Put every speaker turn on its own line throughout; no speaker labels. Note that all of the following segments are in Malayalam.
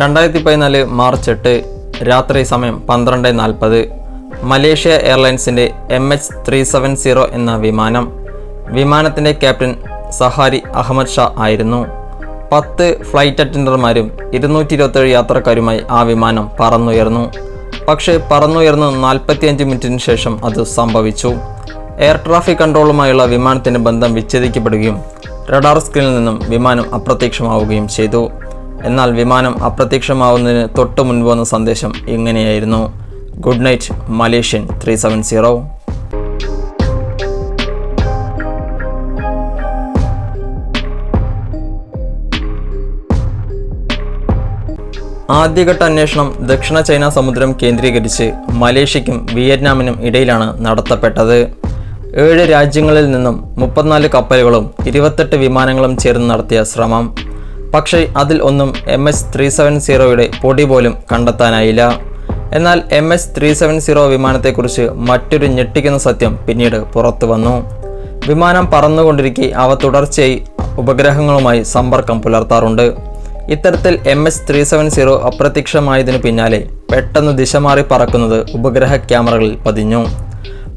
രണ്ടായിരത്തി പതിനാല് മാർച്ച് എട്ട് രാത്രി സമയം പന്ത്രണ്ട് നാൽപ്പത് Malaysia എയർലൈൻസിന്റെ M H three seven zero എന്ന വിമാനം. വിമാനത്തിന്റെ ക്യാപ്റ്റൻ സഹാരി അഹമ്മദ് ഷാ ആയിരുന്നു. പത്ത് ഫ്ലൈറ്റ് അറ്റൻഡർമാരും ഇരുന്നൂറ്റി ഇരുപത്തേഴ് യാത്രക്കാരുമായി ആ വിമാനം പറന്നുയർന്നു. പക്ഷേ പറന്നുയർന്ന് നാൽപ്പത്തിയഞ്ച് മിനിറ്റിന് ശേഷം അത് സംഭവിച്ചു. എയർ ട്രാഫിക് കൺട്രോളുമായുള്ള വിമാനത്തിന്റെ ബന്ധം വിച്ഛേദിക്കപ്പെടുകയും റഡാർ സ്ക്രീനിൽ നിന്നും വിമാനം അപ്രത്യക്ഷമാവുകയും ചെയ്തു. എന്നാൽ വിമാനം അപ്രത്യക്ഷമാവുന്നതിന് തൊട്ട് മുൻപ് വന്ന സന്ദേശം ഇങ്ങനെയായിരുന്നു. Good night Malaysian three seven zero ആദ്യഘട്ട അന്വേഷണം ദക്ഷിണ ചൈന സമുദ്രം കേന്ദ്രീകരിച്ച് മലേഷ്യയ്ക്കും വിയറ്റ്നാമിനും ഇടയിലാണ് നടത്തപ്പെട്ടത്. ഏഴ് രാജ്യങ്ങളിൽ നിന്നും മുപ്പത്തിനാല് കപ്പലുകളും ഇരുപത്തെട്ട് വിമാനങ്ങളും ചേർന്ന് നടത്തിയ ശ്രമം. പക്ഷേ അതിൽ ഒന്നും എം എസ് ത്രീ സെവൻ സീറോയുടെ പൊടി പോലും കണ്ടെത്താനായില്ല. എന്നാൽ M S three seven zero വിമാനത്തെക്കുറിച്ച് മറ്റൊരു ഞെട്ടിക്കുന്ന സത്യം പിന്നീട് പുറത്തു വന്നു. വിമാനം പറന്നുകൊണ്ടിരിക്കെ അവ തുടർച്ചയായി ഉപഗ്രഹങ്ങളുമായി സമ്പർക്കം പുലർത്താറുണ്ട്. ഇത്തരത്തിൽ M S three seven zero അപ്രത്യക്ഷമായതിനു പിന്നാലെ പെട്ടെന്ന് ദിശ മാറി പറക്കുന്നത് ഉപഗ്രഹ ക്യാമറകളിൽ പതിഞ്ഞു.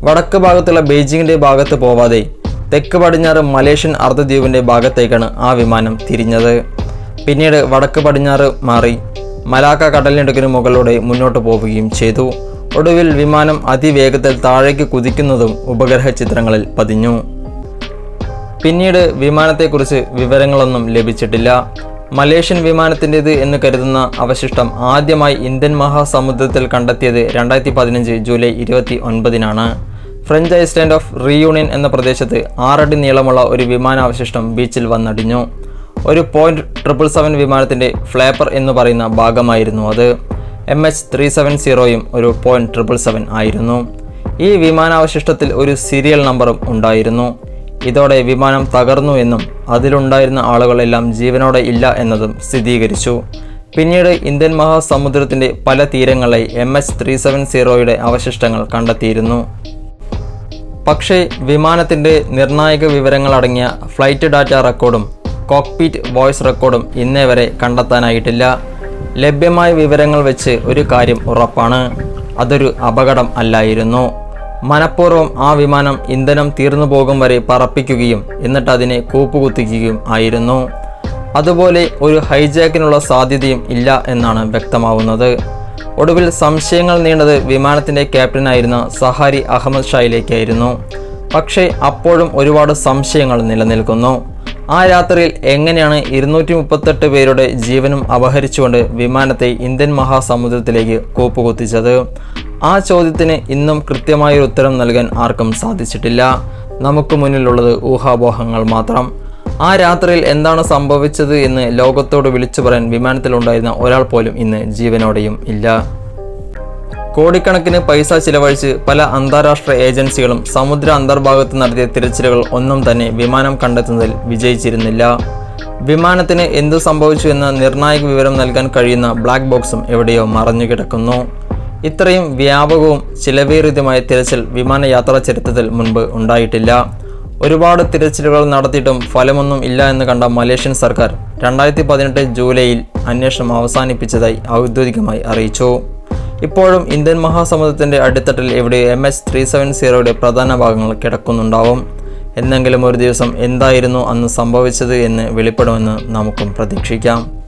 വടക്ക് ഭാഗത്തുള്ള ബെയ്ജിങ്ങിന്റെ ഭാഗത്ത് പോവാതെ തെക്ക് പടിഞ്ഞാറ് മലേഷ്യൻ അർദ്ധദ്വീപിന്റെ ഭാഗത്തേക്കാണ് ആ വിമാനം തിരിഞ്ഞത്. പിന്നീട് വടക്ക് പടിഞ്ഞാറ് മാറി മലാക്ക കടലിടുക്കിന് മുകളിലൂടെ മുന്നോട്ട് പോവുകയും ചെയ്തു. ഒടുവിൽ വിമാനം അതിവേഗത്തിൽ താഴേക്ക് കുതിക്കുന്നതും ഉപഗ്രഹ ചിത്രങ്ങളിൽ പതിഞ്ഞു. പിന്നീട് വിമാനത്തെക്കുറിച്ച് വിവരങ്ങളൊന്നും ലഭിച്ചിട്ടില്ല. മലേഷ്യൻ വിമാനത്തിന്റേത് എന്ന് കരുതുന്ന അവശിഷ്ടം ആദ്യമായി ഇന്ത്യൻ മഹാസമുദ്രത്തിൽ കണ്ടെത്തിയത് രണ്ടായിരത്തി പതിനഞ്ച് ജൂലൈ ഇരുപത്തി ഒൻപതിനാണ് ഫ്രഞ്ച് ഐസ്ലാൻഡ് ഓഫ് റീയൂണിയൻ എന്ന പ്രദേശത്ത് ആറടി നീളമുള്ള ഒരു വിമാനാവശിഷ്ടം ബീച്ചിൽ വന്നടിഞ്ഞു. ഒരു പോയിന്റ് ട്രിപ്പിൾ സെവൻ വിമാനത്തിന്റെ ഫ്ലേപ്പർ എന്ന് പറയുന്ന ഭാഗമായിരുന്നു അത്. എം എച്ച് ത്രീ സെവൻ സീറോയും ഒരു പോയിന്റ് ട്രിപ്പിൾ സെവൻ ആയിരുന്നു. ഈ വിമാനാവശിഷ്ടത്തിൽ ഒരു സീരിയൽ നമ്പറും ഉണ്ടായിരുന്നു. ഇതോടെ വിമാനം തകർന്നു എന്നും അതിലുണ്ടായിരുന്ന ആളുകളെല്ലാം ജീവനോടെ ഇല്ല എന്നതും സ്ഥിരീകരിച്ചു. പിന്നീട് ഇന്ത്യൻ മഹാസമുദ്രത്തിന്റെ പല തീരങ്ങളായി എം എച്ച് ത്രീ സെവൻ സീറോയുടെ അവശിഷ്ടങ്ങൾ കണ്ടെത്തിയിരുന്നു. പക്ഷേ വിമാനത്തിന്റെ നിർണായക വിവരങ്ങളടങ്ങിയ ഫ്ലൈറ്റ് ഡാറ്റ റെക്കോർഡും കോക്പീറ്റ് വോയിസ് റെക്കോർഡും ഇന്നേ വരെ കണ്ടെത്താനായിട്ടില്ല. ലഭ്യമായ വിവരങ്ങൾ വെച്ച് ഒരു കാര്യം ഉറപ്പാണ്. അതൊരു അപകടം അല്ലായിരുന്നു. മനഃപൂർവം ആ വിമാനം ഇന്ധനം തീർന്നു പോകും വരെ പറപ്പിക്കുകയും എന്നിട്ട് അതിനെ കൂപ്പുകുത്തിക്കുകയും ആയിരുന്നു. അതുപോലെ ഒരു ഹൈജാക്കിനുള്ള സാധ്യതയും ഇല്ല എന്നാണ് വ്യക്തമാവുന്നത്. ഒടുവിൽ സംശയങ്ങൾ നീണ്ടത് വിമാനത്തിന്റെ ക്യാപ്റ്റനായിരുന്ന സഹാരി അഹമ്മദ് ഷായിലേക്കായിരുന്നു. പക്ഷേ അപ്പോഴും ഒരുപാട് സംശയങ്ങൾ നിലനിൽക്കുന്നു. ആ രാത്രിയിൽ എങ്ങനെയാണ് ഇരുന്നൂറ്റി മുപ്പത്തെട്ട് പേരുടെ ജീവനും അപഹരിച്ചുകൊണ്ട് വിമാനത്തെ ഇന്ത്യൻ മഹാസമുദ്രത്തിലേക്ക് കൂപ്പുകുത്തിച്ചത്? ആ ചോദ്യത്തിന് ഇന്നും കൃത്യമായ ഉത്തരം നൽകാൻ ആർക്കും സാധിച്ചിട്ടില്ല. നമുക്ക് മുന്നിലുള്ളത് ഊഹാപോഹങ്ങൾ മാത്രം. ആ രാത്രിയിൽ എന്താണ് സംഭവിച്ചത് എന്ന് ലോകത്തോട് വിളിച്ചു പറയാൻ വിമാനത്തിലുണ്ടായിരുന്ന ഒരാൾ പോലും ഇന്ന് ജീവനോടെയും ഇല്ല. കോടിക്കണക്കിന് പൈസ ചിലവഴിച്ച് പല അന്താരാഷ്ട്ര ഏജൻസികളും സമുദ്ര അന്തർഭാഗത്ത് നടത്തിയ തിരച്ചിലുകൾ ഒന്നും തന്നെ വിമാനം കണ്ടെത്തുന്നതിൽ വിജയിച്ചിരുന്നില്ല. വിമാനത്തിന് എന്തു സംഭവിച്ചു എന്ന നിർണായക വിവരം നൽകാൻ കഴിയുന്ന ബ്ലാക്ക് ബോക്സും എവിടെയോ മറഞ്ഞു കിടക്കുന്നു ഇത്രയും വ്യാപകവും ചിലവേറിയതുമായ തിരച്ചിൽ വിമാനയാത്രാ ചരിത്രത്തിൽ മുൻപ് ഉണ്ടായിട്ടില്ല. ഒരുപാട് തിരച്ചിലുകൾ നടത്തിയിട്ടും ഫലമൊന്നും ഇല്ല എന്ന് കണ്ട മലേഷ്യൻ സർക്കാർ രണ്ടായിരത്തി പതിനെട്ട് ജൂലൈയിൽ അന്വേഷണം അവസാനിപ്പിച്ചതായി ഔദ്യോഗികമായി അറിയിച്ചു. ഇപ്പോഴും ഇന്ത്യൻ മഹാസമുദ്രത്തിന്റെ അടിത്തട്ടിൽ ഇവിടെ എം എച്ച് ത്രീ സെവൻ സീറോയുടെ പ്രധാന ഭാഗങ്ങൾ കിടക്കുന്നുണ്ടാവും. എന്നെങ്കിലും ഒരു ദിവസം എന്തായിരുന്നു അന്ന് സംഭവിച്ചത് എന്ന് വെളിപ്പെടുമെന്ന് നമുക്കും പ്രതീക്ഷിക്കാം.